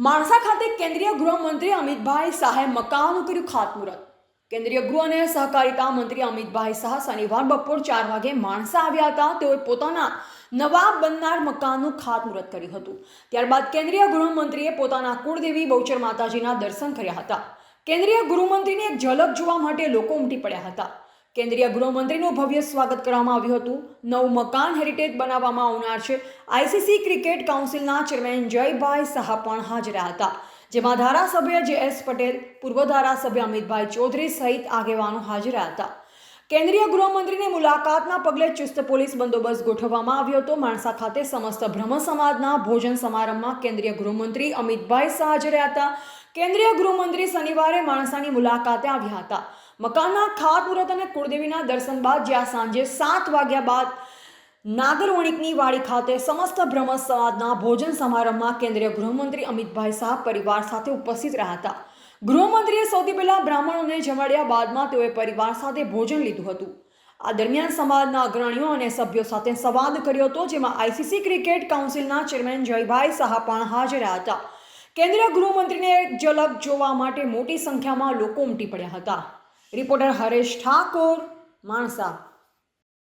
માણસા ખાતે કેન્દ્રીય ગૃહમંત્રી અમિતભાઈ શાહે મકાનનું કર્યું ખાતમુહૂર્ત. કેન્દ્રીય ગૃહ અને સહકારિતા મંત્રી અમિતભાઈ શાહ શનિવાર બપોર ચાર વાગે માણસા આવ્યા હતા. તેઓએ પોતાના નવા બનનાર મકાનનું ખાતમુહૂર્ત કર્યું હતું. ત્યારબાદ કેન્દ્રીય ગૃહમંત્રીએ પોતાના કુળદેવી બહુચર માતાજીના દર્શન કર્યા હતા. કેન્દ્રીય ગૃહમંત્રીની એક ઝલક જોવા માટે લોકો ઉમટી પડ્યા હતા. કેન્દ્રીય ગૃહમંત્રીનું ભવ્ય સ્વાગત કરવામાં આવ્યું હતું. નવું મકાન હેરિટેજ બનાવવામાં આવનાર છે. આઈસીસી ક્રિકેટ કાઉન્સિલના ચેરમેન જયભાઈ શાહ પણ હાજર હતા. જેમાં ધારાસભ્ય જે એસ પટેલ, પૂર્વ ધારાસભ્ય અમિતભાઈ ચૌધરી સહિત આગેવાનો હાજર હતા. કેન્દ્રીય ગૃહમંત્રીની મુલાકાતના પગલે ચુસ્ત પોલીસ બંદોબસ્ત ગોઠવવામાં આવ્યો હતો. માણસા ખાતે સમસ્ત બ્રહ્મ સમાજના ભોજન સમારંભમાં કેન્દ્રીય ગૃહમંત્રી અમિતભાઈ શાહ હાજર હતા. કેન્દ્રીય ગૃહમંત્રી શનિવારે માણસાની મુલાકાતે આવ્યા હતા. મકાનના ખાતમુહૂર્ત અને કુળદેવીના દર્શન બાદ જ્યાં સાંજે સાત વાગ્યા બાદ નાગરવણિકની વાડી ખાતે સમસ્ત બ્રહ્મ સમાજના ભોજન સમારંભમાં કેન્દ્રીય ગૃહમંત્રી અમિતભાઈ શાહ પરિવાર સાથે ઉપસ્થિત રહ્યા હતા. ગૃહમંત્રીએ સૌથી પહેલા બ્રાહ્મણોને જમાડ્યા બાદમાં તેઓએ પરિવાર સાથે ભોજન લીધું હતું. આ દરમિયાન સમાજના અગ્રણીઓ અને સભ્યો સાથે સંવાદ કર્યો હતો, જેમાં આઈસીસી ક્રિકેટ કાઉન્સિલના ચેરમેન જયભાઈ શાહ પણ હાજર રહ્યા હતા. કેન્દ્રીય ગૃહમંત્રીને ઝલક જોવા માટે મોટી સંખ્યામાં લોકો ઉમટી પડ્યા હતા. રિપોર્ટર હરેશ ઠાકોર માણસા.